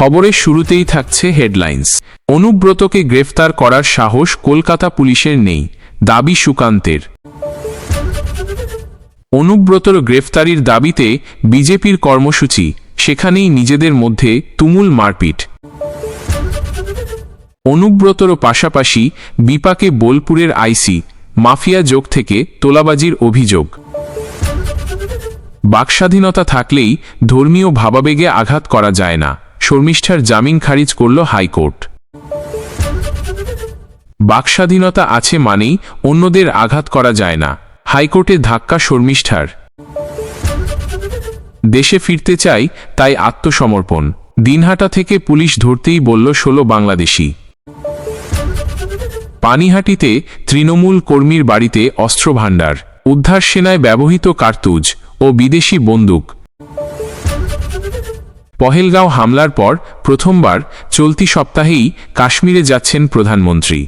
খবরের শুরুতেই থাকছে হেডলাইন্স। অনুব্রতকে গ্রেফতার করার সাহস কলকাতা পুলিশের নেই, দাবি সুকান্তের। অনুব্রতর গ্রেফতারির দাবিতে বিজেপির কর্মসূচি, সেখানেই নিজেদের মধ্যে তুমুল মারপিট। অনুব্রতর পাশাপাশি বিপাকে বোলপুরের আইসি, মাফিয়া যোগ থেকে তোলাবাজির অভিযোগ। বাকস্বাধীনতা থাকলেই ধর্মীয় ভাবাবেগে আঘাত করা যায় না। শর্মিষ্ঠার জামিন খারিজ করল হাইকোর্ট। বাকস্বাধীনতা আছে মানেই অন্যদের আঘাত করা যায় না। হাইকোর্টে ধাক্কা শর্মিষ্ঠার। দেশে ফিরতে চাই তাই আত্মসমর্পণ। দিনহাটা থেকে পুলিশ ধরতেই বলল ষোলো বাংলাদেশি। পানিহাটিতে তৃণমূল কর্মীর বাড়িতে অস্ত্রভাণ্ডার। উদ্ধার সেনায় ব্যবহৃত কার্তুজ ও বিদেশি বন্দুক। পহেলগাঁও হামলার পর প্রথমবার চলতি সপ্তাহেই কাশ্মীরে যাচ্ছেন প্রধানমন্ত্রী।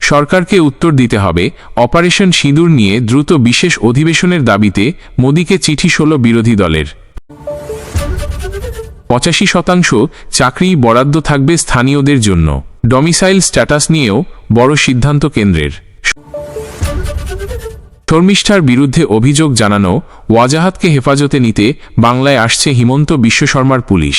সরকারকে উত্তর দিতে হবে, অপারেশন সিঁদুর নিয়ে দ্রুত বিশেষ অধিবেশনের দাবিতে মোদীকে চিঠি ষোল বিরোধী দলের। পঁচাশি শতাংশ চাকরি বরাদ্দ থাকবে স্থানীয়দের জন্য। ডমিসাইল স্ট্যাটাস নিয়েও বড় সিদ্ধান্ত কেন্দ্রের। শর্মিষ্ঠার বিরুদ্ধে অভিযোগ জানানো ওয়াজাহাতকে হেফাজতে নিতে বাংলায় আসছে হিমন্ত বিশ্ব শর্মার পুলিশ।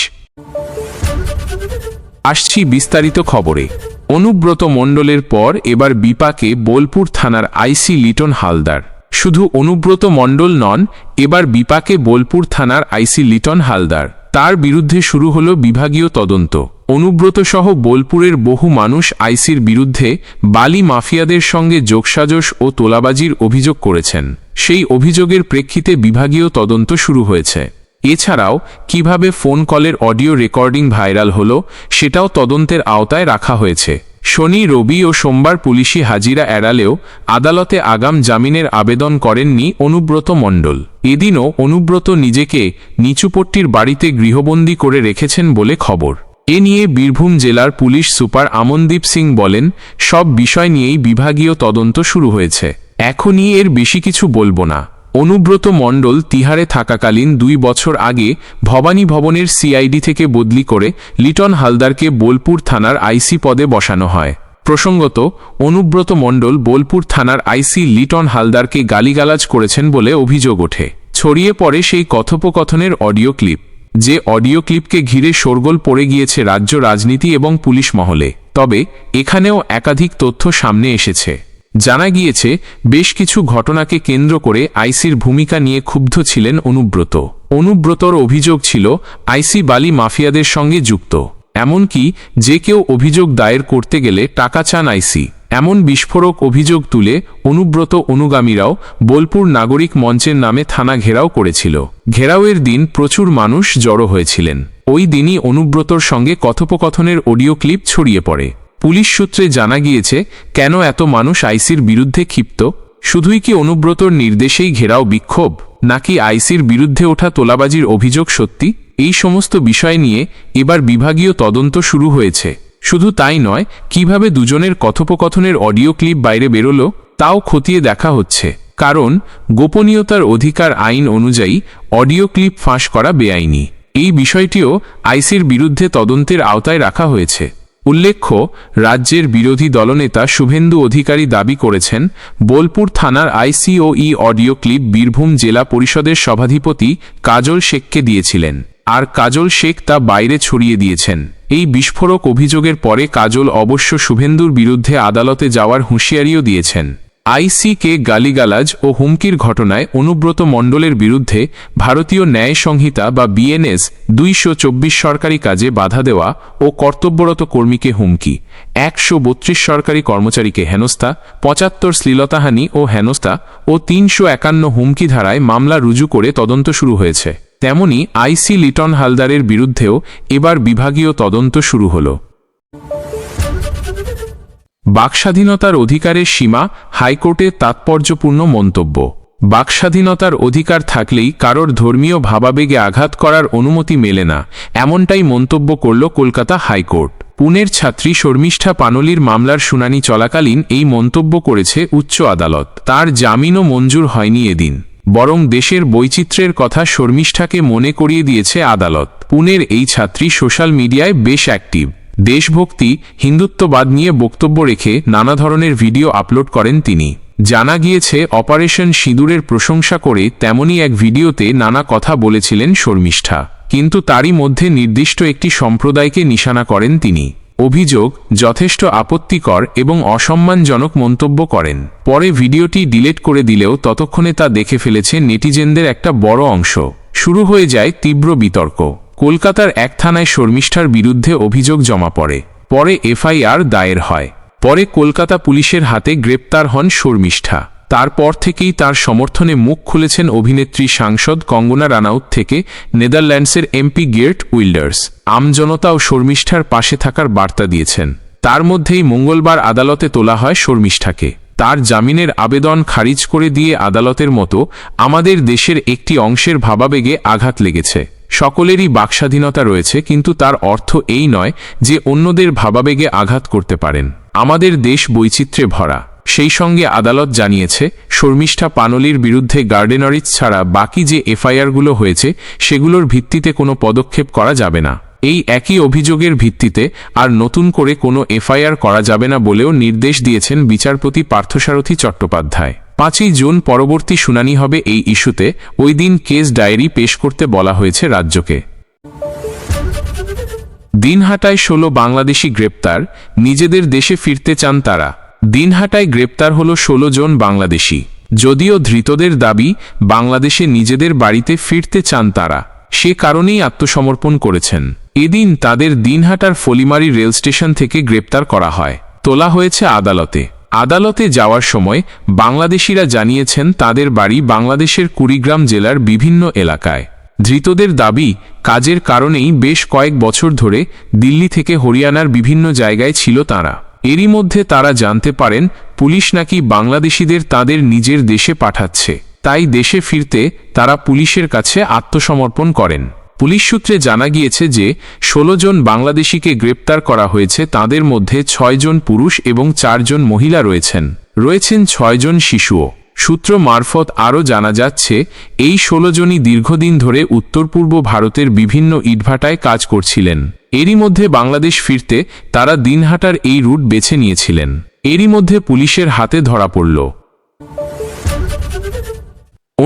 আসছি বিস্তারিত খবরে। অনুব্রত মণ্ডলের পর এবার বিপাকে বোলপুর থানার আইসি লিটন হালদার। শুধু অনুব্রত মণ্ডল নন, এবার বিপাকে বোলপুর থানার আইসি লিটন হালদার। তার বিরুদ্ধে শুরু হল বিভাগীয় তদন্ত। অনুব্রতসহ বোলপুরের বহু মানুষ আইসির বিরুদ্ধে বালি মাফিয়াদের সঙ্গে যোগসাজশ ও তোলাবাজির অভিযোগ করেছেন। সেই অভিযোগের প্রেক্ষিতে বিভাগীয় তদন্ত শুরু হয়েছে। এছাড়াও, কীভাবে ফোন কলের অডিও রেকর্ডিং ভাইরাল হল, সেটাও তদন্তের আওতায় রাখা হয়েছে। শনি, রবি ও সোমবার পুলিশি হাজিরা এড়ালেও আদালতে আগাম জামিনের আবেদন করেননি অনুব্রত মণ্ডল। এদিনও অনুব্রত নিজেকে নিচুপট্টির বাড়িতে গৃহবন্দী করে রেখেছেন বলে খবর। এ নিয়ে বীরভূম জেলার পুলিশ সুপার আমনদীপ সিং বলেন, সব বিষয় নিয়েই বিভাগীয় তদন্ত শুরু হয়েছে। এখনই এর বেশি কিছু বলব না। অনুব্রত মণ্ডল তিহারে থাকাকালীন দুই বছর আগে ভবানী ভবনের সিআইডি থেকে বদলি করে লিটন হালদারকে বোলপুর থানার আইসি পদে বসানো হয়। প্রসঙ্গত, অনুব্রত মণ্ডল বোলপুর থানার আইসি লিটন হালদারকে গালিগালাজ করেছেন বলে অভিযোগ ওঠে। ছড়িয়ে পড়ে সেই কথোপকথনের অডিও ক্লিপ, যে অডিও ক্লিপকে ঘিরে শোরগোল পড়ে গিয়েছে রাজ্য রাজনীতি এবং পুলিশ মহলে। তবে, এখানেও একাধিক তথ্য সামনে এসেছে। জানা গিয়েছে, বেশ কিছু ঘটনাকে কেন্দ্র করে আইসির ভূমিকা নিয়ে ক্ষুব্ধ ছিলেন অনুব্রত। অনুব্রতর অভিযোগ ছিল, আইসি বালি মাফিয়াদের সঙ্গে যুক্ত। এমনকি, যে কেউ অভিযোগ দায়ের করতে গেলে টাকা চান আইসি। এমন বিস্ফোরক অভিযোগ তুলে অনুব্রত অনুগামীরাও বোলপুর নাগরিক মঞ্চের নামে থানা ঘেরাও করেছিল। ঘেরাওয়ের দিন প্রচুর মানুষ জড়ো হয়েছিলেন। ওই দিনই অনুব্রতর সঙ্গে কথোপকথনের অডিও ক্লিপ ছড়িয়ে পড়ে। পুলিশ সূত্রে জানা গিয়েছে, কেন এত মানুষ আইসির বিরুদ্ধে ক্ষিপ্ত? শুধুই কি অনুব্রতর নির্দেশেই ঘেরাও বিক্ষোভ? নাকি আইসির বিরুদ্ধে ওঠা তোলাবাজির অভিযোগ সত্যি? এই সমস্ত বিষয় নিয়ে এবার বিভাগীয় তদন্ত শুরু হয়েছে। শুধু তাই নয়, কীভাবে দুজনের কথোপকথনের অডিও ক্লিপ বাইরে বেরোলো, তাও খতিয়ে দেখা হচ্ছে। কারণ, গোপনীয়তার অধিকার আইন অনুযায়ী অডিও ক্লিপ ফাঁস করা বেআইনি। এই বিষয়টিও আইসির বিরুদ্ধে তদন্তের আওতায় রাখা হয়েছে। উল্লেখ্য, রাজ্যের বিরোধী দলনেতা শুভেন্দু অধিকারী দাবি করেছেন, বোলপুর থানার আইসিওই অডিও ক্লিপ বীরভূম জেলা পরিষদের সভাধিপতি কাজল শেখকে দিয়েছিলেন, আর কাজল শেখ তা বাইরে ছড়িয়ে দিয়েছেন। এই বিস্ফোরক অভিযোগের পরে কাজল অবশ্য শুভেন্দুর বিরুদ্ধে আদালতে যাওয়ার হুঁশিয়ারিও দিয়েছেন। আইসিকে গালিগালাজ ও হুমকির ঘটনায় অনুব্রত মণ্ডলের বিরুদ্ধে ভারতীয় ন্যায় সংহিতা বা বিএনএস দুইশো চব্বিশ সরকারি কাজে বাধা দেওয়া ও কর্তব্যরত কর্মীকে হুমকি, একশো বত্রিশ সরকারি কর্মচারীকে হেনস্থা, পঁচাত্তর শ্লীলতাহানি ও হেনস্থা ও তিনশো একান্ন হুমকি ধারায় মামলা রুজু করে তদন্ত শুরু হয়েছে। তেমনি আইসি লিটন হালদারের বিরুদ্ধেও এবার বিভাগীয় তদন্ত শুরু হলো। বাকস্বাধীনতার অধিকারের সীমা হাইকোর্টের তাৎপর্যপূর্ণ মন্তব্য। বাকস্বাধীনতার অধিকার থাকলেই কারোর ধর্মীয় ভাবাবেগে আঘাত করার অনুমতি মেলে না, এমনটাই মন্তব্য করল কলকাতা হাইকোর্ট। পুনের ছাত্রী শর্মিষ্ঠা পানলির মামলার শুনানি চলাকালীন এই মন্তব্য করেছে উচ্চ আদালত। তার জামিনও মঞ্জুর হয়নি এদিন। বরং দেশের বৈচিত্র্যের কথা শর্মিষ্ঠাকে মনে করিয়ে দিয়েছে আদালত। পুনের এই ছাত্রী সোশ্যাল মিডিয়ায় বেশ অ্যাক্টিভ। দেশভক্তি, হিন্দুত্ববাদ নিয়ে বক্তব্য রেখে নানা ধরনের ভিডিও আপলোড করেন তিনি। জানা গিয়েছে, অপারেশন সিঁদুরের প্রশংসা করে তেমনই এক ভিডিওতে নানা কথা বলেছিলেন শর্মিষ্ঠা। কিন্তু তারই মধ্যে নির্দিষ্ট একটি সম্প্রদায়কে নিশানা করেন তিনি। অভিযোগ, যথেষ্ট আপত্তিকর এবং অসম্মানজনক মন্তব্য করেন। পরে ভিডিওটি ডিলেট করে দিলেও ততক্ষণে তা দেখে ফেলেছে নেটিজেনদের একটা বড় অংশ। শুরু হয়ে যায় তীব্র বিতর্ক। কলকাতার এক থানায় শর্মিষ্ঠার বিরুদ্ধে অভিযোগ জমা পড়ে। পরে এফআইআর দায়ের হয়। পরে কলকাতা পুলিশের হাতে গ্রেপ্তার হন শর্মিষ্ঠা। তারপর থেকেই তার সমর্থনে মুখ খুলেছেন অভিনেত্রী সাংসদ কঙ্গনা রানাউত থেকে নেদারল্যান্ডসের এমপি গের্ট উইল্ডার্স। আমজনতা ও শর্মিষ্ঠার পাশে থাকার বার্তা দিয়েছেন। তার মধ্যেই মঙ্গলবার আদালতে তোলা হয় শর্মিষ্ঠাকে। তার জামিনের আবেদন খারিজ করে দিয়ে আদালতের মতো আমাদের দেশের একটি অংশের ভাবাবেগে আঘাত লেগেছে। সকলেরই বাকস্বাধীনতা রয়েছে, কিন্তু তার অর্থ এই নয় যে অন্যদের ভাবাবেগে আঘাত করতে পারেন। আমাদের দেশ বৈচিত্র্যে ভরা। সেই সঙ্গে আদালত জানিয়েছে, শর্মিষ্ঠা পানলির বিরুদ্ধে গার্ডেনারিজ ছাড়া বাকি যে এফআইআরগুলো হয়েছে, সেগুলোর ভিত্তিতে কোনো পদক্ষেপ করা যাবে না। এই একই অভিযোগের ভিত্তিতে আর নতুন করে কোনো এফআইআর করা যাবে না বলেও নির্দেশ দিয়েছেন বিচারপতি পার্থসারথী চট্টোপাধ্যায়। পাঁচই জুন পরবর্তী শুনানি হবে এই ইস্যুতে। ওই দিন কেস ডায়েরি পেশ করতে বলা হয়েছে রাজ্যকে। দিনহাটায় ষোলো বাংলাদেশি গ্রেপ্তার, নিজেদের দেশে ফিরতে চান তারা। দিনহাটায় গ্রেপ্তার হল ষোলো জন বাংলাদেশি। যদিও ধৃতদের দাবি, বাংলাদেশে নিজেদের বাড়িতে ফিরতে চান তারা। সে কারণেই আত্মসমর্পণ করেছেন। এদিন তাদের দিনহাটার ফলিমারি রেল স্টেশন থেকে গ্রেপ্তার করা হয়। তোলা হয়েছে আদালতে। আদালতে যাওয়ার সময় বাংলাদেশিরা জানিয়েছেন তাদের বাড়ি বাংলাদেশের কুড়িগ্রাম জেলার বিভিন্ন এলাকায়। ধৃতদের দাবি, কাজের কারণেই বেশ কয়েক বছর ধরে দিল্লি থেকে হরিয়ানার বিভিন্ন জায়গায় ছিল তারা। এরই মধ্যে তারা জানতে পারেন, পুলিশ নাকি বাংলাদেশিদের তাদের নিজের দেশে পাঠাচ্ছে। তাই দেশে ফিরতে তারা পুলিশের কাছে আত্মসমর্পণ করেন। পুলিশ সূত্রে জানা গিয়েছে যে ১৬ জন বাংলাদেশিকে গ্রেপ্তার করা হয়েছে, তাদের মধ্যে ছয়জন পুরুষ এবং চারজন মহিলা রয়েছেন। রয়েছেন ছয়জন শিশুও। সূত্র মারফত আরও জানা যাচ্ছে, এই ১৬ জনই দীর্ঘদিন ধরে উত্তর পূর্ব ভারতের বিভিন্ন ইটভাটায় কাজ করছিলেন। এরই মধ্যে বাংলাদেশ ফিরতে তারা দিনহাটার এই রুট বেছে নিয়েছিলেন। এরই মধ্যে পুলিশের হাতে ধরা পড়ল।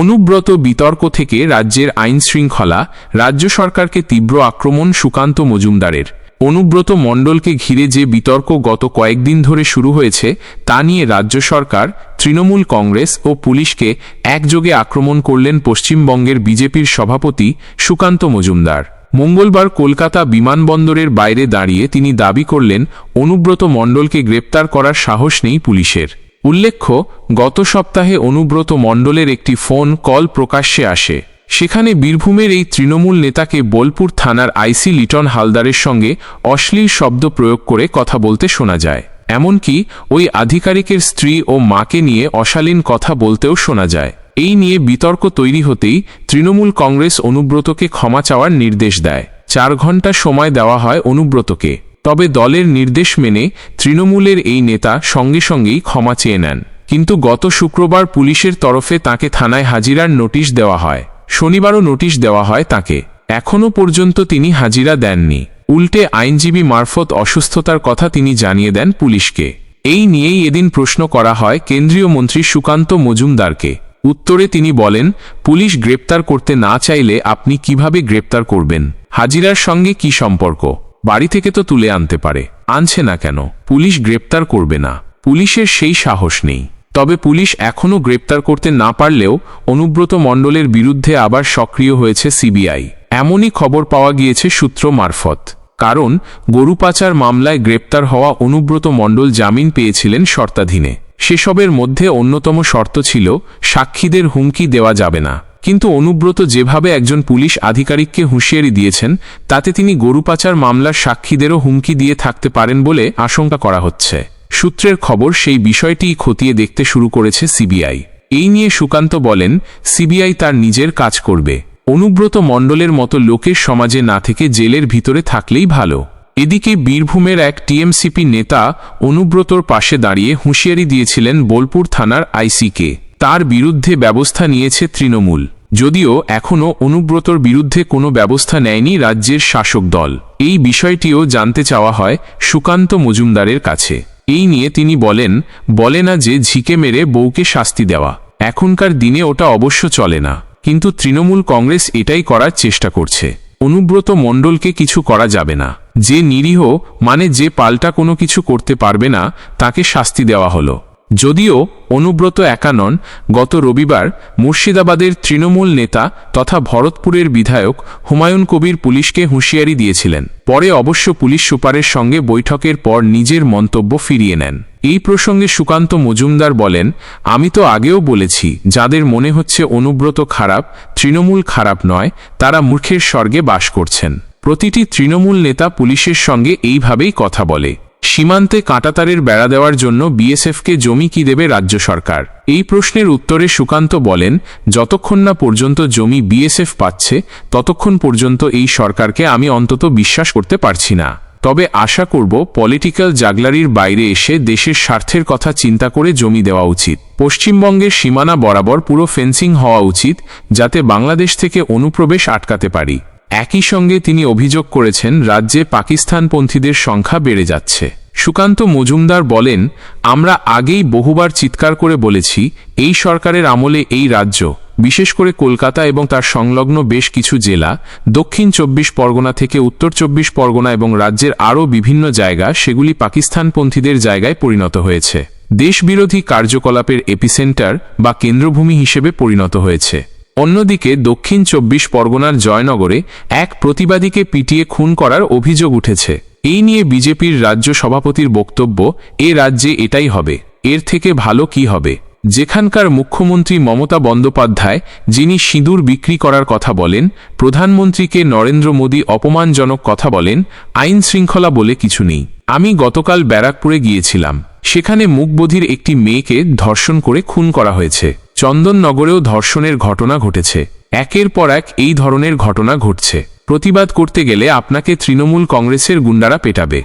অনুব্রত বিতর্ক থেকে রাজ্যের আইন শৃঙ্খলা, রাজ্য সরকারকে তীব্র আক্রমণ সুকান্ত মজুমদারের। অনুব্রত মণ্ডলকে ঘিরে যে বিতর্ক গত কয়েকদিন ধরে শুরু হয়েছে, তা নিয়ে রাজ্য সরকার, তৃণমূল কংগ্রেস ও পুলিশকে একযোগে আক্রমণ করলেন পশ্চিমবঙ্গের বিজেপির সভাপতি সুকান্ত মজুমদার। মঙ্গলবার কলকাতা বিমানবন্দরের বাইরে দাঁড়িয়ে তিনি দাবি করলেন, অনুব্রত মণ্ডলকে গ্রেপ্তার করার সাহস নেই পুলিশের। উল্লেখ্য, গত সপ্তাহে অনুব্রত মণ্ডলের একটি ফোন কল প্রকাশ্যে আসে। সেখানে বীরভূমের এই তৃণমূল নেতাকে বোলপুর থানার আইসি লিটন হালদারের সঙ্গে অশ্লীল শব্দ প্রয়োগ করে কথা বলতে শোনা যায়। এমনকি ওই আধিকারিকের স্ত্রী ও মাকে নিয়ে অশালীন কথা বলতেও শোনা যায়। এই নিয়ে বিতর্ক তৈরি হতেই তৃণমূল কংগ্রেস অনুব্রতকে ক্ষমা চাওয়ার নির্দেশ দেয়। চার ঘণ্টা সময় দেওয়া হয় অনুব্রতকে। তবে দলের নির্দেশ মেনে তৃণমূলের এই নেতা সঙ্গে সঙ্গেই ক্ষমা চেয়ে নেন। কিন্তু গত শুক্রবার পুলিশের তরফে তাকে থানায় হাজিরার নোটিশ দেওয়া হয়। শনিবারও নোটিশ দেওয়া হয় তাকে। এখনও পর্যন্ত তিনি হাজিরা দেননি। উল্টে আইনজীবী মারফত অসুস্থতার কথা তিনি জানিয়ে দেন পুলিশকে। এই নিয়েই এদিন প্রশ্ন করা হয় কেন্দ্রীয় মন্ত্রী সুকান্ত মজুমদারকে। উত্তরে তিনি বলেন, পুলিশ গ্রেপ্তার করতে না চাইলে আপনি কীভাবে গ্রেপ্তার করবেন? হাজিরার সঙ্গে কি সম্পর্ক? বাড়ি থেকে তো তুলে আনতে পারে। আনছে না কেন? পুলিশ গ্রেপ্তার করবে না। পুলিশের সেই সাহস নেই। তবে পুলিশ এখনও গ্রেপ্তার করতে না পারলেও অনুব্রত মণ্ডলের বিরুদ্ধে আবার সক্রিয় হয়েছে সিবিআই। এমনই খবর পাওয়া গিয়েছে সূত্র মারফত। কারণ গরু পাচার মামলায় গ্রেপ্তার হওয়া অনুব্রত মণ্ডল জামিন পেয়েছিলেন শর্তাধীনে। সেসবের মধ্যে অন্যতম শর্ত ছিল সাক্ষীদের হুমকি দেওয়া যাবে না। কিন্তু অনুব্রত যেভাবে একজন পুলিশ আধিকারিককে হুঁশিয়ারি দিয়েছেন, তাতে তিনি গরু পাচার মামলার সাক্ষীদেরও হুমকি দিয়ে থাকতে পারেন বলে আশঙ্কা করা হচ্ছে। সূত্রের খবর, সেই বিষয়টিই খতিয়ে দেখতে শুরু করেছে সিবিআই। এই নিয়ে সুকান্ত বলেন, সিবিআই তার নিজের কাজ করবে। অনুব্রত মণ্ডলের মতো লোকের সমাজে না থেকে জেলের ভিতরে থাকলেই ভালো। এদিকে বীরভূমের এক টিএমসিপি নেতা অনুব্রতর পাশে দাঁড়িয়ে হুঁশিয়ারি দিয়েছিলেন বোলপুর থানার আইসিকে। তার বিরুদ্ধে ব্যবস্থা নিয়েছে তৃণমূল। যদিও এখনও অনুব্রতর বিরুদ্ধে কোনো ব্যবস্থা নেয়নি রাজ্যের শাসক দল। এই বিষয়টিও জানতে চাওয়া হয় সুকান্ত মজুমদারের কাছে। এই নিয়ে তিনি বলেন, বলে না যে ঝিকে মেরে বউকে শাস্তি দেওয়া। এখনকার দিনে ওটা অবশ্য চলে না। কিন্তু তৃণমূল কংগ্রেস এটাই করার চেষ্টা করছে। অনুব্রত মণ্ডলকে কিছু করা যাবে না। যে নিরীহ মানে যে পাল্টা কোনো কিছু করতে পারবে না, তাকে শাস্তি দেওয়া হলো। যদিও অনুব্রত একা নন গত রবিবার মুর্শিদাবাদের তৃণমূল নেতা তথা ভরতপুরের বিধায়ক হুমায়ুন কবির পুলিশকে হুঁশিয়ারি দিয়েছিলেন। পরে অবশ্য পুলিশ সুপারের সঙ্গে বৈঠকের পর নিজের মন্তব্য ফিরিয়ে নেন। এই প্রসঙ্গে সুকান্ত মজুমদার বলেন, আমি তো আগেও বলেছি, যাদের মনে হচ্ছে অনুব্রত খারাপ, তৃণমূল খারাপ নয়, তারা মূর্খের স্বর্গে বাস করছেন। প্রতিটি তৃণমূল নেতা পুলিশের সঙ্গে এইভাবেই কথা বলে। সীমান্তে কাঁটাতারের বেড়া দেওয়ার জন্য বিএসএফকে জমি কি দেবে রাজ্য সরকার? এই প্রশ্নের উত্তরে সুকান্ত বলেন, যতক্ষণ না পর্যন্ত জমি বিএসএফ পাচ্ছে, ততক্ষণ পর্যন্ত এই সরকারকে আমি অন্তত বিশ্বাস করতে পারছি না। তবে আশা করব পলিটিক্যাল জাগলারির বাইরে এসে দেশের স্বার্থের কথা চিন্তা করে জমি দেওয়া উচিত। পশ্চিমবঙ্গের সীমানা বরাবর পুরো ফেন্সিং হওয়া উচিত, যাতে বাংলাদেশ থেকে অনুপ্রবেশ আটকাতে পারি। একই সঙ্গে তিনি অভিযোগ করেছেন, রাজ্যে পাকিস্তানপন্থীদের সংখ্যা বেড়ে যাচ্ছে। সুকান্ত মজুমদার বলেন, আমরা আগেই বহুবার চিৎকার করে বলেছি, এই সরকারের আমলে এই রাজ্য, বিশেষ করে কলকাতা এবং তার সংলগ্ন বেশ কিছু জেলা, দক্ষিণ চব্বিশ পরগনা থেকে উত্তর চব্বিশ পরগনা এবং রাজ্যের আরও বিভিন্ন জায়গা, সেগুলি পাকিস্তানপন্থীদের জায়গায় পরিণত হয়েছে। দেশবিরোধী কার্যকলাপের এপিসেন্টার বা কেন্দ্রভূমি হিসেবে পরিণত হয়েছে। অন্যদিকে দক্ষিণ চব্বিশ পরগনার জয়নগরে এক প্রতিবাদীকে পিটিয়ে খুন করার অভিযোগ উঠেছে। এই নিয়ে বিজেপির রাজ্য সভাপতির বক্তব্য, এ রাজ্যে এটাই হবে, এর থেকে ভালো কি হবে? যেখানকার মুখ্যমন্ত্রী মমতা বন্দ্যোপাধ্যায়, যিনি সিঁদুর বিক্রি করার কথা বলেন, প্রধানমন্ত্রীকে নরেন্দ্র মোদী অপমানজনক কথা বলেন আইন শৃঙ্খলা বলে কিছু নেই। আমি গতকাল ব্যারাকপুরে গিয়েছিলাম। সেখানে মুখবোধির একটি মেয়েকে ধর্ষণ করে খুন করা হয়েছে। চন্দননগরেও ধর্ষণের ঘটনা ঘটেছে। একের পর এক এই ধরনের ঘটনা ঘটছে। প্রতিবাদ করতে গেলে আপনাকে তৃণমূল কংগ্রেসের গুন্ডারা পেটাবে।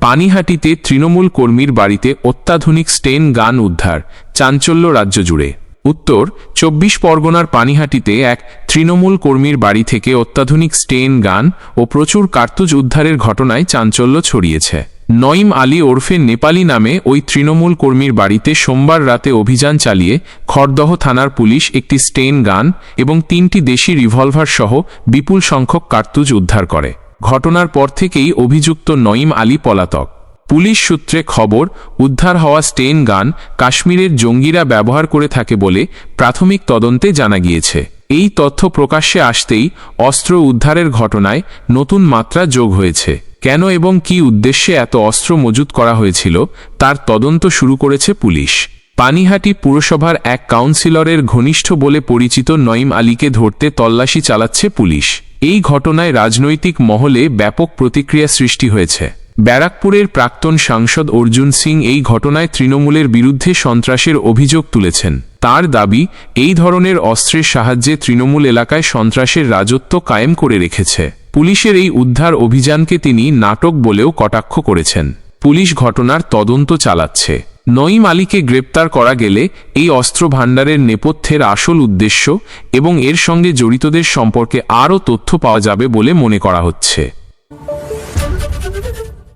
পানিহাটিতে তৃণমূল কর্মীর বাড়িতে অত্যাধুনিক স্টেন গান উদ্ধার। চাঞ্চল্য রাজ্য জুড়ে। উত্তর, চব্বিশ পরগনার পানিহাটিতে এক তৃণমূল কর্মীর বাড়ি থেকে অত্যাধুনিক স্টেন গান ও প্রচুর কার্তুজ উদ্ধারের ঘটনায় চাঞ্চল্য ছড়িয়েছে। নঈম আলী ওরফে নেপালি নামে ওই তৃণমূল কর্মীর বাড়িতে সোমবার রাতে অভিযান চালিয়ে খড়দহ থানার পুলিশ একটি স্টেন গান এবং তিনটি দেশি রিভলভার সহ বিপুল সংখ্যক কার্তুজ উদ্ধার করে। ঘটনার পর থেকেই অভিযুক্ত নঈম আলী পলাতক। পুলিশ সূত্রে খবর, উদ্ধার হওয়া স্টেন গান কাশ্মীরের জঙ্গিরা ব্যবহার করে থাকে বলে প্রাথমিক তদন্তে জানা গিয়েছে। এই তথ্য প্রকাশ্যে আসতেই অস্ত্র উদ্ধারের ঘটনায় নতুন মাত্রা যোগ হয়েছে। কেন এবং কি উদ্দেশ্যে এত অস্ত্র মজুত করা হয়েছিল, তার তদন্ত শুরু করেছে পুলিশ। পানিহাটি পুরসভার এক কাউন্সিলরের ঘনিষ্ঠ বলে পরিচিত নঈম আলীকে ধরতে তল্লাশি চালাচ্ছে পুলিশ। এই ঘটনায় রাজনৈতিক মহলে ব্যাপক প্রতিক্রিয়া সৃষ্টি হয়েছে। ব্যারাকপুরের প্রাক্তন সাংসদ অর্জুন সিং এই ঘটনায় তৃণমূলের বিরুদ্ধে সন্ত্রাসের অভিযোগ তুলেছেন। তার দাবি, এই ধরনের অস্ত্রের সাহায্যে তৃণমূল এলাকায় সন্ত্রাসের রাজত্ব কায়েম করে রেখেছে। পুলিশের এই উদ্ধার অভিযানকে তিনি নাটক বলেও কটাক্ষ করেছেন। পুলিশ ঘটনার তদন্ত চালাচ্ছে। নঈম আলীকে গ্রেপ্তার করা গেলে এই অস্ত্র ভাণ্ডারের নেপথ্যের আসল উদ্দেশ্য এবং এর সঙ্গে জড়িতদের সম্পর্কে আরও তথ্য পাওয়া যাবে বলে মনে করা হচ্ছে।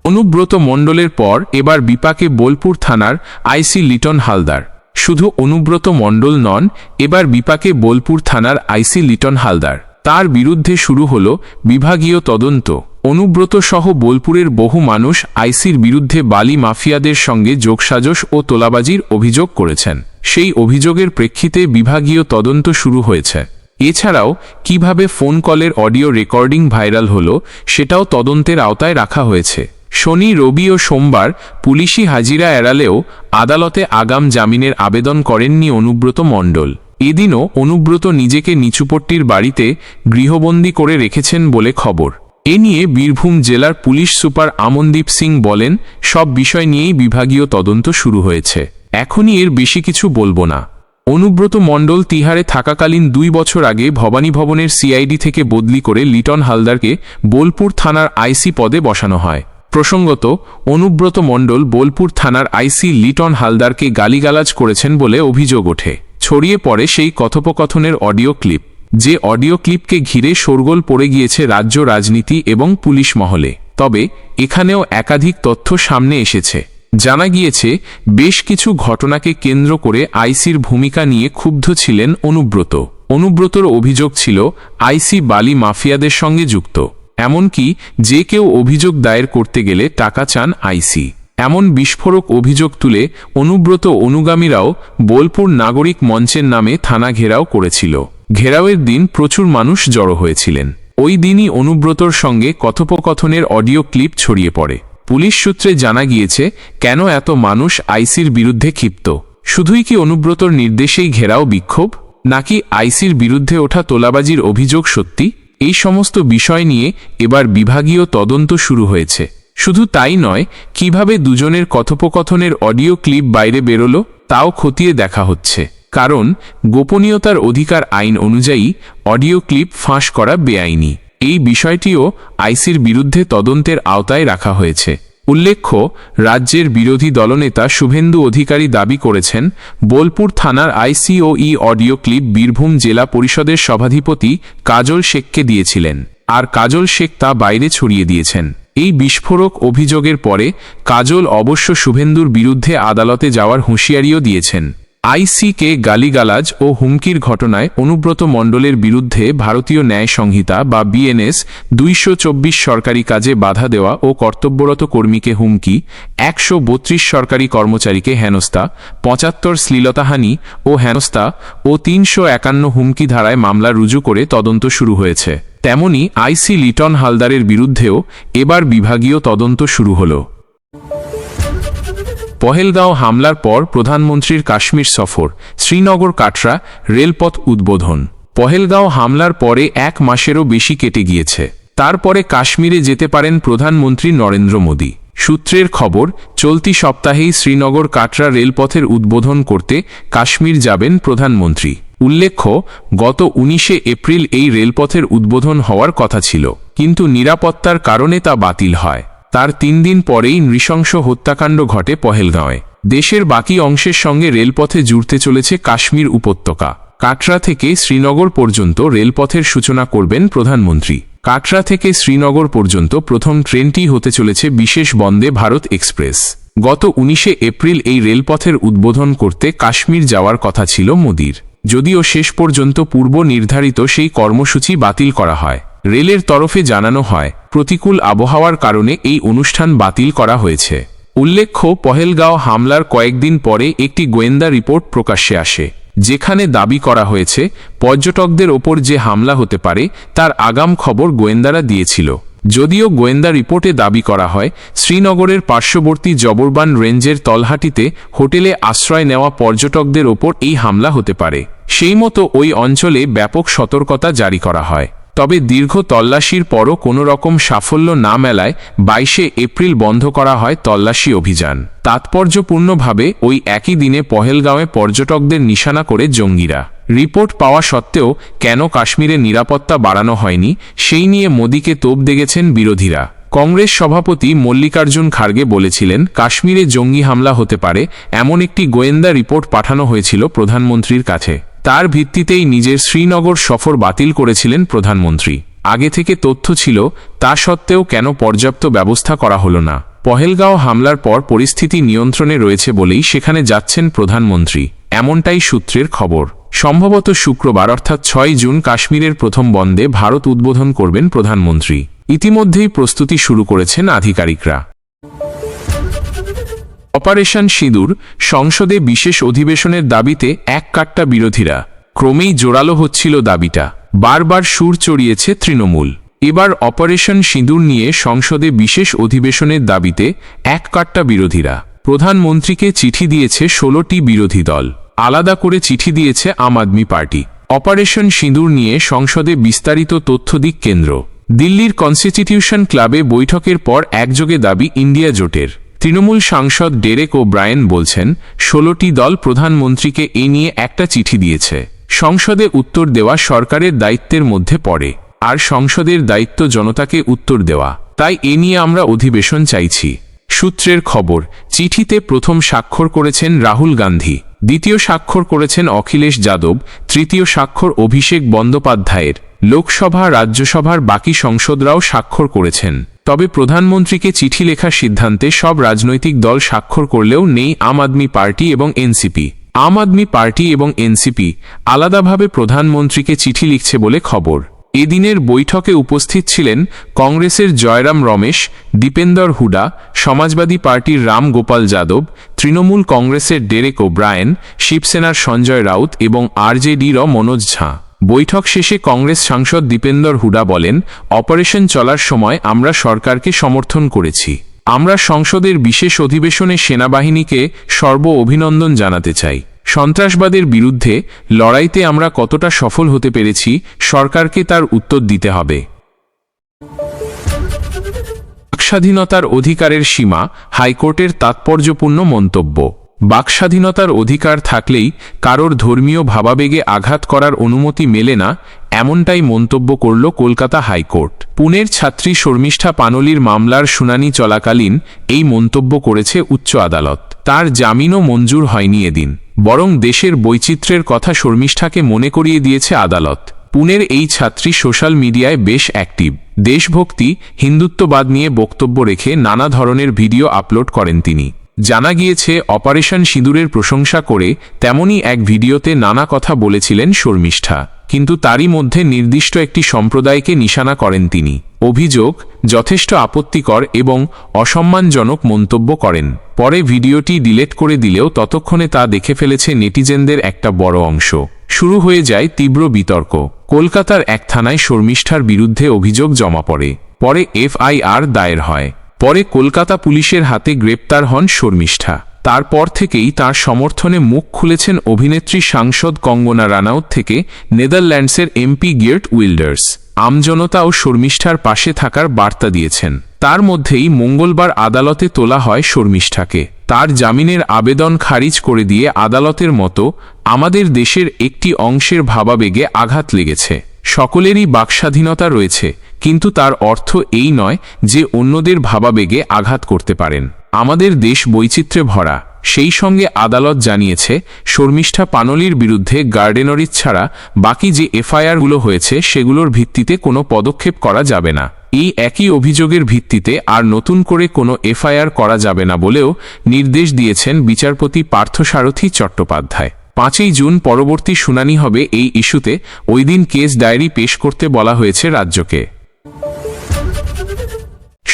অনুব্রত মণ্ডলের পর এবার বিপাকে বোলপুর থানার আইসি লিটন হালদার। শুধু অনুব্রত মণ্ডল নন, এবার বিপাকে বোলপুর থানার আইসি লিটন হালদার। তার বিরুদ্ধে শুরু হল বিভাগীয় তদন্ত। অনুব্রত সহ বোলপুরের বহু মানুষ আইসির বিরুদ্ধে বালি মাফিয়াদের সঙ্গে যোগসাজশ ও তোলাবাজির অভিযোগ করেছেন। সেই অভিযোগের প্রেক্ষিতে বিভাগীয় তদন্ত শুরু হয়েছে। এছাড়াও, কীভাবে ফোন কলের অডিও রেকর্ডিং ভাইরাল হল, সেটাও তদন্তের আওতায় রাখা হয়েছে। শনি, রবি ও সোমবার পুলিশি হাজিরা এড়ালেও আদালতে আগাম জামিনের আবেদন করেননি অনুব্রত মণ্ডল। এদিনও অনুব্রত নিজেকে নিচুপট্টির বাড়িতে গৃহবন্দী করে রেখেছেন বলে খবর। এ নিয়ে বীরভূম জেলার পুলিশ সুপার আমনদীপ সিং বলেন, সব বিষয় নিয়েই বিভাগীয় তদন্ত শুরু হয়েছে। এখনই এর বেশি কিছু বলব না। অনুব্রত মণ্ডল তিহারে থাকাকালীন দুই বছর আগে ভবানী ভবনের সিআইডি থেকে বদলি করে লিটন হালদারকে বোলপুর থানার আইসি পদে বসানো হয়। প্রসঙ্গত, অনুব্রত মণ্ডল বোলপুর থানার আইসি লিটন হালদারকে গালিগালাজ করেছেন বলে অভিযোগ ওঠে। ছড়িয়ে পড়ে সেই কথোপকথনের অডিও ক্লিপ, যে অডিও ক্লিপকে ঘিরে শোরগোল পড়ে গিয়েছে রাজ্য রাজনীতি এবং পুলিশ মহলে। তবে, এখানেও একাধিক তথ্য সামনে এসেছে। জানা গিয়েছে, বেশ কিছু ঘটনাকে কেন্দ্র করে আইসির ভূমিকা নিয়ে ক্ষুব্ধ ছিলেন অনুব্রত। অনুব্রতর অভিযোগ ছিল, আইসি বালি মাফিয়াদের সঙ্গে যুক্ত। এমনকি যে কেউ অভিযোগ দায়ের করতে গেলে টাকা চান আইসি। এমন বিস্ফোরক অভিযোগ তুলে অনুব্রত অনুগামীরাও বোলপুর নাগরিক মঞ্চের নামে থানা ঘেরাও করেছিল। ঘেরাওয়ের দিন প্রচুর মানুষ জড়ো হয়েছিলেন। ওই দিনই অনুব্রতর সঙ্গে কথোপকথনের অডিও ক্লিপ ছড়িয়ে পড়ে। পুলিশ সূত্রে জানা গিয়েছে, কেন এত মানুষ আইসির বিরুদ্ধে ক্ষিপ্ত? শুধুই কি অনুব্রতর নির্দেশেই ঘেরাও বিক্ষোভ? নাকি আইসির বিরুদ্ধে ওঠা তোলাবাজির অভিযোগ সত্যি? এই সমস্ত বিষয় নিয়ে এবার বিভাগীয় তদন্ত শুরু হয়েছে। শুধু তাই নয়, কীভাবে দুজনের কথোপকথনের অডিও ক্লিপ বাইরে বেরোলো, তাও খতিয়ে দেখা হচ্ছে। কারণ, গোপনীয়তার অধিকার আইন অনুযায়ী অডিও ক্লিপ ফাঁস করা বেআইনি। এই বিষয়টিও আইসির বিরুদ্ধে তদন্তের আওতায় রাখা হয়েছে। উল্লেখ্য, রাজ্যের বিরোধী দলনেতা শুভেন্দু অধিকারী দাবি করেছেন, বোলপুর থানার আইসিওই অডিও ক্লিপ বীরভূম জেলা পরিষদের সভাধিপতি কাজল শেখকে দিয়েছিলেন, আর কাজল শেখ তা বাইরে ছড়িয়ে দিয়েছেন। এই বিস্ফোরক অভিযোগের পরে কাজল অবশ্য শুভেন্দুর বিরুদ্ধে আদালতে যাওয়ার হুঁশিয়ারিও দিয়েছেন। আইসিকে গালিগালাজ ও হুমকির ঘটনায় অনুব্রত মণ্ডলের বিরুদ্ধে ভারতীয় ন্যায় সংহিতা বা বিএনএস দুইশ চব্বিশ সরকারি কাজে বাধা দেওয়া ও কর্তব্যরত কর্মীকে হুমকি, একশো বত্রিশ সরকারি কর্মচারীকে হেনস্থা, পঁচাত্তর শ্লীলতাহানি ও হেনস্থা ও তিনশো একান্ন হুমকি ধারায় মামলা রুজু করে তদন্ত শুরু হয়েছে। তেমনি আইসি লিটন হালদারের বিরুদ্ধেও এবার বিভাগীয় তদন্ত শুরু হলো। পহেলগাঁও হামলার পর প্রধানমন্ত্রীর কাশ্মীর সফর, শ্রীনগর কাটরা, রেলপথ উদ্বোধন। পহেলগাঁও হামলার পরে এক মাসেরও বেশি কেটে গিয়েছে। তারপরে কাশ্মীরে যেতে পারেন প্রধানমন্ত্রী নরেন্দ্র মোদী। সূত্রের খবর, চলতি সপ্তাহেই শ্রীনগর কাটরা রেলপথের উদ্বোধন করতে কাশ্মীর যাবেন প্রধানমন্ত্রী। উল্লেখ্য, গত উনিশে এপ্রিল এই রেলপথের উদ্বোধন হওয়ার কথা ছিল, কিন্তু নিরাপত্তার কারণে তা বাতিল হয়। তার তিন দিন পরেই নৃশংস হত্যাকাণ্ড ঘটে পহেলগাঁওয়ে। দেশের বাকি অংশের সঙ্গে রেলপথে জুড়তে চলেছে কাশ্মীর উপত্যকা। কাটরা থেকে শ্রীনগর পর্যন্ত রেলপথের সূচনা করবেন প্রধানমন্ত্রী। কাটরা থেকে শ্রীনগর পর্যন্ত প্রথম ট্রেনটি হতে চলেছে বিশেষ বন্দে ভারত এক্সপ্রেস। গত উনিশে এপ্রিল এই রেলপথের উদ্বোধন করতে কাশ্মীর যাওয়ার কথা ছিল মোদির। যদিও শেষ পর্যন্ত পূর্ব নির্ধারিত সেই কর্মসূচি বাতিল করা হয়। রেলের তরফে জানানো হয়, প্রতিকূল আবহাওয়ার কারণে এই অনুষ্ঠান বাতিল করা হয়েছে। উল্লেখ্য, পহেলগাঁও হামলার কয়েকদিন পরে একটি গোয়েন্দা রিপোর্ট প্রকাশ্যে আসে, যেখানে দাবি করা হয়েছে, পর্যটকদের ওপর যে হামলা হতে পারে, তার আগাম খবর গোয়েন্দারা দিয়েছিল। যদিও গোয়েন্দা রিপোর্টে দাবি করা হয়, শ্রীনগরের পার্শ্ববর্তী জবরবান রেঞ্জের তলহাটিতে হোটেলে আশ্রয় নেওয়া পর্যটকদের ওপর এই হামলা হতে পারে। সেই মতো ওই অঞ্চলে ব্যাপক সতর্কতা জারি করা হয়। তবে দীর্ঘ তল্লাশির পরও কোনো রকম সাফল্য না মেলায় বাইশে এপ্রিল বন্ধ করা হয় তল্লাশি অভিযান। তাৎপর্যপূর্ণভাবে ওই একই দিনে পহেলগাঁওয়ে পর্যটকদের নিশানা করে জঙ্গিরা। রিপোর্ট পাওয়া সত্ত্বেও কেন কাশ্মীরে নিরাপত্তা বাড়ানো হয়নি, সেই নিয়ে মোদীকে তোপ দেগেছেন বিরোধীরা। কংগ্রেস সভাপতি মল্লিকার্জুন খার্গে বলেছিলেন, কাশ্মীরে জঙ্গি হামলা হতে পারে, এমন একটি গোয়েন্দা রিপোর্ট পাঠানো হয়েছিল প্রধানমন্ত্রীর কাছে। তার ভিত্তিতেই নিজের শ্রীনগর সফর বাতিল করেছিলেন প্রধানমন্ত্রী। আগে থেকে তথ্য ছিল, তা সত্ত্বেও কেন পর্যাপ্ত ব্যবস্থা করা হল না। পহেলগাঁও হামলার পর পরিস্থিতি নিয়ন্ত্রণে রয়েছে বলেই সেখানে যাচ্ছেন প্রধানমন্ত্রী, এমনটাই সূত্রের খবর। সম্ভবত শুক্রবার অর্থাৎ ছয় জুন কাশ্মীরের প্রথম বন্দে ভারত উদ্বোধন করবেন প্রধানমন্ত্রী। ইতিমধ্যেই প্রস্তুতি শুরু করেছেন আধিকারিকরা। অপারেশন সিঁদুর সংসদে বিশেষ অধিবেশনের দাবিতে এক কাট্টা বিরোধীরা। ক্রমেই জোরালো হচ্ছিল দাবিটা। বারবার সুর চড়িয়েছে তৃণমূল। এবার অপারেশন সিঁদুর নিয়ে সংসদে বিশেষ অধিবেশনের দাবিতে এক কাট্টা বিরোধীরা। প্রধানমন্ত্রীকে চিঠি দিয়েছে ষোলোটি বিরোধী দল। আলাদা করে চিঠি দিয়েছে আম আদমি পার্টি। অপারেশন সিঁদুর নিয়ে সংসদে বিস্তারিত তথ্য দিক কেন্দ্র। দিল্লির কনস্টিটিউশন ক্লাবে বৈঠকের পর একযোগে দাবি ইন্ডিয়া জোটের। তৃণমূল সাংসদ ডেরেক ও ব্রায়েন বলছেন, ষোলোটি দল প্রধানমন্ত্রীকে এ নিয়ে একটা চিঠি দিয়েছে। সংসদে উত্তর দেওয়া সরকারের দায়িত্বের মধ্যে পড়ে, আর সংসদের দায়িত্ব জনতাকে উত্তর দেওয়া। তাই এ নিয়ে আমরা অধিবেশন চাইছি। সূত্রের খবর, চিঠিতে প্রথম স্বাক্ষর করেছেন রাহুল গান্ধী, দ্বিতীয় স্বাক্ষর করেছেন অখিলেশ যাদব, তৃতীয় স্বাক্ষর অভিষেক বন্দ্যোপাধ্যায়ের। লোকসভা, রাজ্যসভার বাকি সংসদরাও স্বাক্ষর করেছেন। তবে প্রধানমন্ত্রীকে চিঠি লেখার সিদ্ধান্তে সব রাজনৈতিক দল স্বাক্ষর করলেও নেই আম আদমি পার্টি এবং এনসিপি। আম আদমি পার্টি এবং এনসিপি আলাদাভাবে প্রধানমন্ত্রীকে চিঠি লিখছে বলে খবর। এদিনের বৈঠকে উপস্থিত ছিলেন কংগ্রেসের জয়রাম রমেশ, দীপেন্দর হুডা, সমাজবাদী পার্টির রাম গোপাল যাদব, তৃণমূল কংগ্রেসের ডেরেক ওব্রায়েন, শিবসেনার সঞ্জয় রাউত এবং আরজেডির মনোজ ঝা। বৈঠক শেষে কংগ্রেস সাংসদ দীপেন্দর হুডা বলেন, অপারেশন চলার সময় আমরা সরকারকে সমর্থন করেছি। আমরা সংসদের বিশেষ অধিবেশনে সেনাবাহিনীকে সর্ব অভিনন্দন জানাতে চাই। সন্ত্রাসবাদের বিরুদ্ধে লড়াইতে আমরা কতটা সফল হতে পেরেছি, সরকারকে তার উত্তর দিতে হবে। বাকস্বাধীনতার অধিকারের সীমা, হাইকোর্টের তাৎপর্যপূর্ণ মন্তব্য। বাকস্বাধীনতার অধিকার থাকলেই কারোর ধর্মীয় ভাবাবেগে আঘাত করার অনুমতি মেলে না, এমনটাই মন্তব্য করল কলকাতা হাইকোর্ট। পুনের ছাত্রী শর্মিষ্ঠা পানলির মামলার শুনানি চলাকালীন এই মন্তব্য করেছে উচ্চ আদালত। তার জামিনও মঞ্জুর হয়নি এদিন। বরং দেশের বৈচিত্র্যের কথা শর্মিষ্ঠাকে মনে করিয়ে দিয়েছে আদালত। পুনের এই ছাত্রী সোশ্যাল মিডিয়ায় বেশ অ্যাক্টিভ। দেশভক্তি, হিন্দুত্ববাদ নিয়ে বক্তব্য রেখে নানা ধরনের ভিডিও আপলোড করেন তিনি। জানা গিয়েছে, অপারেশন সিঁদুরের প্রশংসা করে তেমনই এক ভিডিওতে নানা কথা বলেছিলেন শর্মিষ্ঠা। কিন্তু তারই মধ্যে নির্দিষ্ট একটি সম্প্রদায়কে নিশানা করেন তিনি। অভিযোগ, যথেষ্ট আপত্তিকর এবং অসম্মানজনক মন্তব্য করেন। পরে ভিডিওটি ডিলেট করে দিলেও ততক্ষণে তা দেখে ফেলেছে নেটিজেনদের একটা বড় অংশ। শুরু হয়ে যায় তীব্র বিতর্ক। কলকাতার এক থানায় শর্মিষ্ঠার বিরুদ্ধে অভিযোগ জমা পড়ে। পরে এফআইআর দায়ের হয়। পরে কলকাতা পুলিশের হাতে গ্রেপ্তার হন শর্মিষ্ঠা। তারপর থেকেই তার সমর্থনে মুখ খুলেছেন অভিনেত্রী সাংসদ কঙ্গনা রানাউত থেকে নেদারল্যান্ডসের এমপি গিয়ার্ট উইল্ডার্স। আমজনতা ও শর্মিষ্ঠার পাশে থাকার বার্তা দিয়েছেন। তার মধ্যেই মঙ্গলবার আদালতে তোলা হয় শর্মিষ্ঠাকে। তার জামিনের আবেদন খারিজ করে দিয়ে আদালতের মতো আমাদের দেশের একটি অংশের ভাবাবেগে আঘাত লেগেছে। সকলেরই বাকস্বাধীনতা রয়েছে। কিন্তু তার অর্থ এই নয় যে অন্যদের ভাবাবেগে আঘাত করতে পারেন। আমাদের দেশ বৈচিত্র্যে ভরা। সেই সঙ্গে আদালত জানিয়েছে, শর্মিষ্ঠা পানলির বিরুদ্ধে গার্ডেনরিজ ছাড়া বাকি যে এফআইআরগুলো হয়েছে সেগুলোর ভিত্তিতে কোনো পদক্ষেপ করা যাবে না। এই একই অভিযোগের ভিত্তিতে আর নতুন করে কোনো এফআইআর করা যাবে না বলেও নির্দেশ দিয়েছেন বিচারপতি পার্থসারথী চট্টোপাধ্যায়। পাঁচই জুন পরবর্তী শুনানি হবে এই ইস্যুতে। ওই দিন কেস ডায়েরি পেশ করতে বলা হয়েছে রাজ্যকে।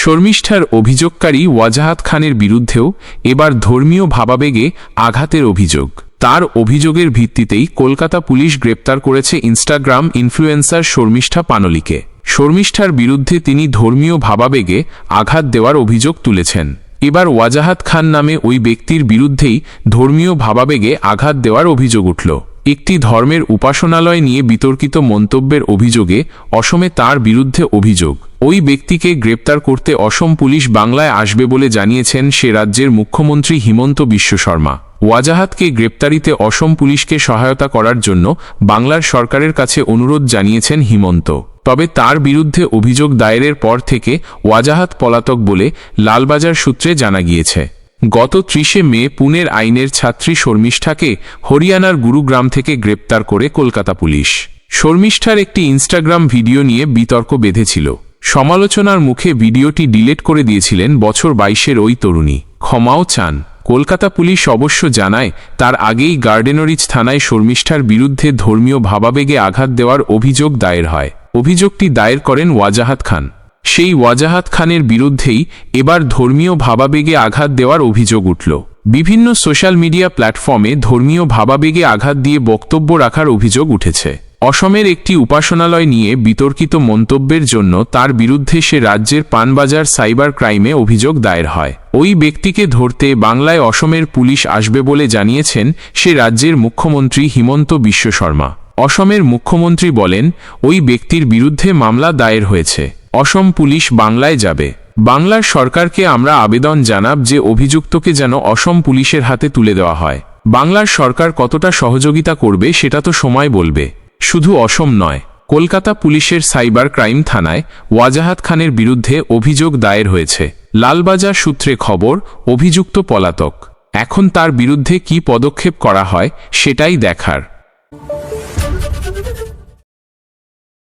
শর্মিষ্ঠার অভিযোগকারী ওয়াজাহাত খানের বিরুদ্ধেও এবার ধর্মীয় ভাবাবেগে আঘাতের অভিযোগ। তার অভিযোগের ভিত্তিতেই কলকাতা পুলিশ গ্রেপ্তার করেছে ইনস্টাগ্রাম ইনফ্লুয়েন্সার শর্মিষ্ঠা পানলিকে। শর্মিষ্ঠার বিরুদ্ধে তিনি ধর্মীয় ভাবাবেগে আঘাত দেওয়ার অভিযোগ তুলেছেন। এবার ওয়াজাহাত খান নামে ওই ব্যক্তির বিরুদ্ধেই ধর্মীয় ভাবাবেগে আঘাত দেওয়ার অভিযোগ উঠল। একটি ধর্মের উপাসনালয় নিয়ে বিতর্কিত মন্তব্যের অভিযোগে অসমে তার বিরুদ্ধে অভিযোগ। ওই ব্যক্তিকে গ্রেপ্তার করতে অসম পুলিশ বাংলায় আসবে বলে জানিয়েছেন সে রাজ্যের মুখ্যমন্ত্রী হিমন্ত বিশ্ব শর্মা। ওয়াজাহাতকে গ্রেপ্তারিতে অসম পুলিশকে সহায়তা করার জন্য বাংলার সরকারের কাছে অনুরোধ জানিয়েছেন হিমন্ত। তবে তার বিরুদ্ধে অভিযোগ দায়েরের পর থেকে ওয়াজাহাত পলাতক বলে লালবাজার সূত্রে জানা গিয়েছে। গত ত্রিশে মে পুনের আইনের ছাত্রী শর্মিষ্ঠাকে হরিয়ানার গুরুগ্রাম থেকে গ্রেপ্তার করে কলকাতা পুলিশ। শর্মিষ্ঠার একটি ইনস্টাগ্রাম ভিডিও নিয়ে বিতর্ক বেঁধেছিল। সমালোচনার মুখে ভিডিওটি ডিলেট করে দিয়েছিলেন বছর বাইশের ওই তরুণী। ক্ষমাও চান। কলকাতা পুলিশ অবশ্য জানায়, তার আগেই গার্ডেনরিজ থানায় শর্মিষ্ঠার বিরুদ্ধে ধর্মীয় ভাবাবেগে আঘাত দেওয়ার অভিযোগ দায়ের হয়। অভিযোগটি দায়ের করেন ওয়াজাহাত খান। সেই ওয়াজাহাত খানের বিরুদ্ধেই এবার ধর্মীয় ভাবাবেগে আঘাত দেওয়ার অভিযোগ উঠল। বিভিন্ন সোশ্যাল মিডিয়া প্ল্যাটফর্মে ধর্মীয় ভাবাবেগে আঘাত দিয়ে বক্তব্য রাখার অভিযোগ উঠেছে। অসমের একটি উপাসনালয় নিয়ে বিতর্কিত মন্তব্যের জন্য তার বিরুদ্ধে সে রাজ্যের পানবাজার সাইবার ক্রাইমে অভিযোগ দায়ের হয়। ওই ব্যক্তিকে ধরতে বাংলায় অসমের পুলিশ আসবে বলে জানিয়েছেন সে রাজ্যের মুখ্যমন্ত্রী হিমন্ত বিশ্ব শর্মা। অসমের মুখ্যমন্ত্রী বলেন, ওই ব্যক্তির বিরুদ্ধে মামলা দায়ের হয়েছে। অসম পুলিশ বাংলায় যাবে। বাংলার সরকারকে আমরা আবেদন জানাব যে অভিযুক্তকে যেন অসম পুলিশের হাতে তুলে দেওয়া হয়। বাংলার সরকার কতটা সহযোগিতা করবে সেটা তো সময় বলবে। শুধু অসম নয়, কলকাতা পুলিশের সাইবার ক্রাইম থানায় ওয়াজাহাত খানের বিরুদ্ধে অভিযোগ দায়ের হয়েছে। লালবাজার সূত্রে খবর, অভিযুক্ত পলাতক। এখন তার বিরুদ্ধে কি পদক্ষেপ করা হয় সেটাই দেখার।